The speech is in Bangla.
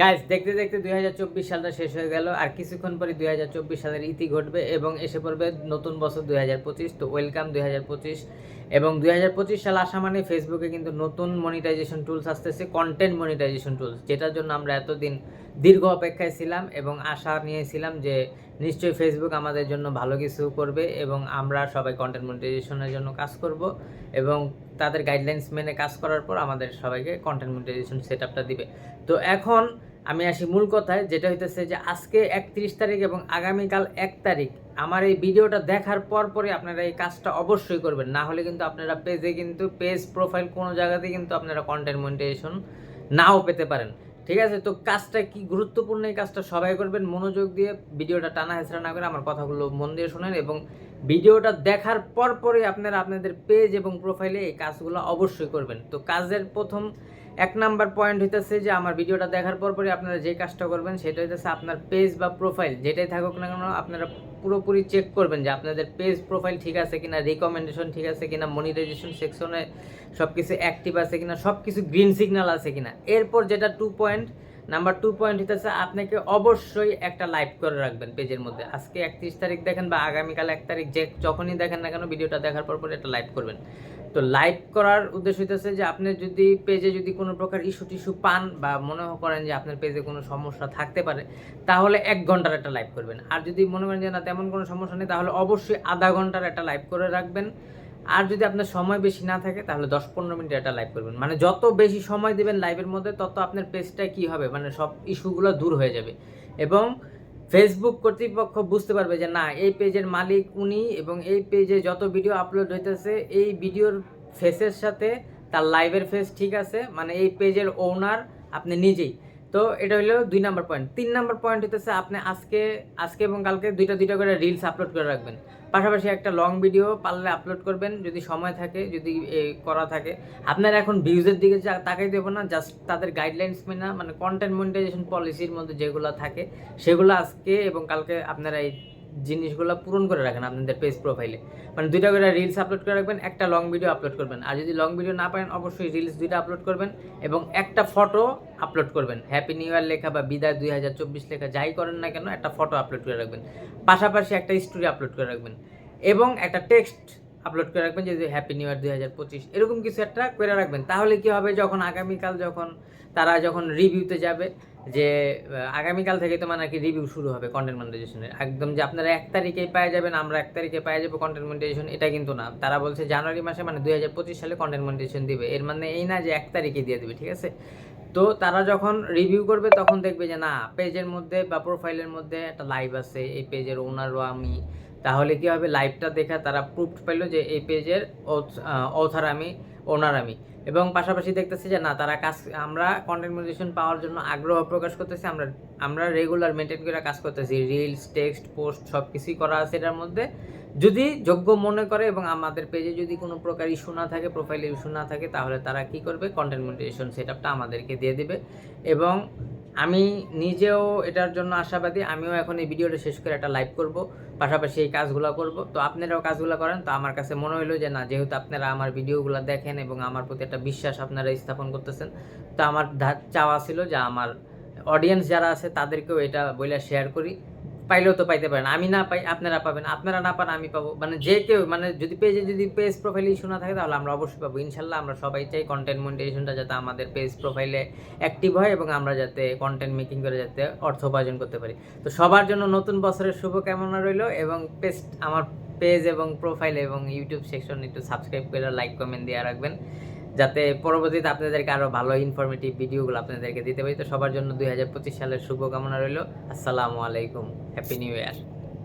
গাইজ দেখতে দেখতে দুই হাজার চব্বিশ সালটা শেষ হয়ে গেল, আর কিছুক্ষণ পরে দুই হাজার চব্বিশ সালের ইতি ঘটবে এবং এসে পড়বে নতুন বছর দুই হাজার পঁচিশ। তো ওয়েলকাম দুই হাজার পঁচিশ। এবং দুই হাজার পঁচিশ সাল আসা মানে ফেসবুকে কিন্তু নতুন মনিটাইজেশন টুলস আসতেছে কন্টেন্ট মনিটাইজেশন টুলস যেটার জন্য আমরা এতদিন দীর্ঘ অপেক্ষায় ছিলাম এবং আশা নিয়েছিলাম যে নিশ্চয়ই ফেসবুক আমাদের জন্য ভালো কিছু করবে এবং আমরা সবাই কন্টেন্ট মনিটাইজেশনের জন্য কাজ করব এবং তাদের গাইডলাইন্স মেনে কাজ করার পর আমাদের সবাইকে কন্টেন্ট মনিটাইজেশন সেট দিবে। তো এখন আমি আসি মূল কথায়, যেটা হইতেছে যে আজকে একত্রিশ তারিখ এবং আগামীকাল এক তারিখ। আমার এই ভিডিওটা দেখার পর পরে আপনারা এই কাজটা অবশ্যই করবেন। না হলে কিন্তু আপনারা পেজে কিন্তু, পেজ প্রোফাইল কোনো জায়গাতে কিন্তু আপনারা কন্টেন্ট মনিটাইজেশন নাও পেতে পারেন। ঠিক আছে? তো কাজটা কি গুরুত্বপূর্ণ? এই কাজটা সবাই করবেন। মনোযোগ দিয়ে ভিডিওটা টানা হেঁচড়া না করে আমার কথাগুলো মন দিয়ে শোনেন এবং ভিডিওটা দেখার পর পরে আপনারা আপনাদের পেজ এবং প্রোফাইলে এই কাজগুলো অবশ্যই করবেন। তো কাজের প্রথম এক নাম্বার পয়েন্ট হইতেছে যে আমার ভিডিওটা দেখার পর পরে আপনারা যে কাজটা করবেন, সেটা হইতেছে আপনার পেজ বা প্রোফাইল যেটাই থাকুক না কেন, আপনারা পুরোপুরি চেক করবেন যে আপনাদের পেজ প্রোফাইল ঠিক আছে কিনা রিকমেন্ডেশন ঠিক আছে কিনা মনিটাইজেশন সেকশনে সব কিছু অ্যাক্টিভ আছে কিনা সব কিছু গ্রিন সিগন্যাল আছে কিনা। এরপর যেটা two point number two point হইতেছে, আপনাকে অবশ্যই একটা লাইভ করে রাখবেন পেজের মধ্যে। আজকে একত্রিশ তারিখ দেখেন বা আগামীকাল এক তারিখ যে যখনই দেখেন না কেন, ভিডিওটা দেখার পর পরে একটা লাইভ করবেন। তো লাইভ করার উদ্দেশ্য হইতেছে যে আপনি যদি পেজে যদি কোনো প্রকার ইস্যু টিস্যু পান বা মনে করেন যে আপনার পেজে কোনো সমস্যা থাকতে পারে, তাহলে এক ঘণ্টার একটা লাইভ করবেন। আর যদি মনে করেন যে না, তেমন কোনো সমস্যা নেই, তাহলে অবশ্যই আধা ঘণ্টার একটা লাইভ করে রাখবেন। আর যদি আপনার সময় বেশি না থাকে, তাহলে দশ পনেরো মিনিট একটা লাইভ করবেন। মানে যত বেশি সময় দেবেন লাইভের মধ্যে, তত আপনার পেজটা কি হবে? মানে সব ইস্যুগুলো দূর হয়ে যাবে। এবং ফেসবুক কর্তৃপক্ষ বুঝতে পারবে যে, না, এই পেজের মালিক উনি এবং এই পেজে যত ভিডিও আপলোড হইতেছে, এই ভিডিওর ফেসের সাথে তার লাইভের ফেস ঠিক আছে। মানে এই পেজের ওনার আপনি নিজেই। তো এটা হলো দুই নাম্বার পয়েন্ট তিন নাম্বার পয়েন্ট হইতেছে আপনি আজকে আজকে এবং কালকে দুইটা দুইটা করে রিলস আপলোড করে রাখবেন। পাশাপাশি একটা লং ভিডিও পারলে আপলোড করবেন, যদি সময় থাকে, যদি করা থাকে। আপনার এখন ভিউজের দিকে তাকাই দেবো না জাস্ট তাদের গাইডলাইন্স মেনা মানে কন্টেন্ট মনিটাইজেশন পলিসির মধ্যে যেগুলো থাকে, সেগুলো আজকে এবং কালকে আপনারা এই জিনিসগুলো পূরণ করে রাখেন আপনাদের পেজ প্রোফাইলে মানে দুইটা করে রিলস আপলোড করে রাখবেন, একটা লং ভিডিও আপলোড করবেন। আর যদি লং ভিডিও না পারেন, অবশ্যই রিলস দুইটা আপলোড করবেন এবং একটা ফটো আপলোড করবেন। হ্যাপি নিউ ইয়ার লেখা বা বিদায় দুই হাজার চব্বিশ লেখা যাই করেন না কেন, একটা ফটো আপলোড করে রাখবেন। পাশাপাশি একটা স্টোরি আপলোড করে রাখবেন। এবং একটা টেক্সট আপলোড করে রাখবেন যে হ্যাপি নিউ ইয়ার দুই হাজার পঁচিশ, এরকম কিছু একটা করে রাখবেন। তাহলে কি হবে, যখন আগামীকাল যখন তারা যখন রিভিউতে যাবে, যে আগামীকাল থেকে তো মানে কি রিভিউ শুরু হবে কন্টেন্ট মনিটাইজেশনের একদম যে আপনারা এক তারিখেই পেয়ে যাবেন, আমরা এক তারিখে পেয়ে যাব কন্টেন্ট মনিটাইজেশন এটা কিন্তু না। তারা বলছে জানুয়ারি মাসে মানে দুই হাজার পঁচিশ সালে কন্টেন্ট মনিটাইজেশন দিবে। এর মানে এই না যে এক তারিখে দিয়ে দেবে, ঠিক আছে? তো তারা যখন রিভিউ করবে, তখন দেখবে যে, না, পেজের মধ্যে বা প্রোফাইলের মধ্যে একটা লাইভ আছে, এই পেজের ওনারও আমি তাহলে কি হবে? লাইভটা দেখা তারা প্রুফ পাইলো যে এই পেজের অথার আমি ওনার আমি। এবং পাশাপাশি দেখতেছি যে না, তারা কাজ, আমরা কন্টেন্ট মনিটাইজেশন পাওয়ার জন্য আগ্রহ প্রকাশ করতেছি, আমরা আমরা রেগুলার মেনটেন করে কাজ করতেছি। রিলস টেক্সট পোস্ট সব কিছুই করা আছে এটার মধ্যে। যদি যোগ্য মনে করে এবং আমাদের পেজে যদি কোনো প্রকার ইস্যু না থাকে প্রোফাইলে ইস্যু না থাকে, তাহলে তারা কি করবে? কন্টেন্ট মনিটাইজেশন সেট আপটা আমাদেরকে দিয়ে দেবে। এবং আমি নিজেও এটার জন্য আশাবাদী, আমিও এখন এই ভিডিওটা শেষ করে একটা লাইভ করব, পাশাপাশি এই কাজগুলো করব। তো আপনারাও কাজগুলো করেন। তো আমার কাছে মনে হলো যে না, যেহেতু আপনারা আমার ভিডিওগুলো দেখেন এবং আমার প্রতি একটা বিশ্বাস আপনারা স্থাপন করতেছেন, তো আমার চাওয়া ছিল যে আমার অডিয়েন্স যারা আছে তাদেরকেও এটা বইলা শেয়ার করি। পাইলেও তো পাইতে পারেন আমি না পাই, আপনারা পাবেন আপনারা না পান, আমি পাবো। মানে যে কেউ মানে যদি পেজে যদি পেজ প্রোফাইলে ইস্যু না থাকে, তাহলে আমরা অবশ্যই পাবো। ইনশাল্লাহ আমরা সবাই চাই কন্টেন্ট মনিটাইজেশনটা যাতে আমাদের পেজ প্রোফাইলে অ্যাক্টিভ হয় এবং আমরা যাতে কন্টেন্ট মেকিং করে যাতে অর্থ উপার্জন করতে পারি। তো সবার জন্য নতুন বছরের শুভকামনা রইল এবং পেজ আমার পেজ এবং প্রোফাইল এবং ইউটিউব সেকশন একটু সাবস্ক্রাইব করে লাইক কমেন্ট দিয়ে রাখবেন। যাতে পরবর্তীতে আপনাদেরকে আরও ভালো ইনফরমেটিভ ভিডিওগুলো আপনাদেরকে দিতে পারি। তো সবার জন্য দুই হাজার পঁচিশ সালের শুভকামনা রইল। আসসালামু আলাইকুম। হ্যাপি নিউ ইয়ার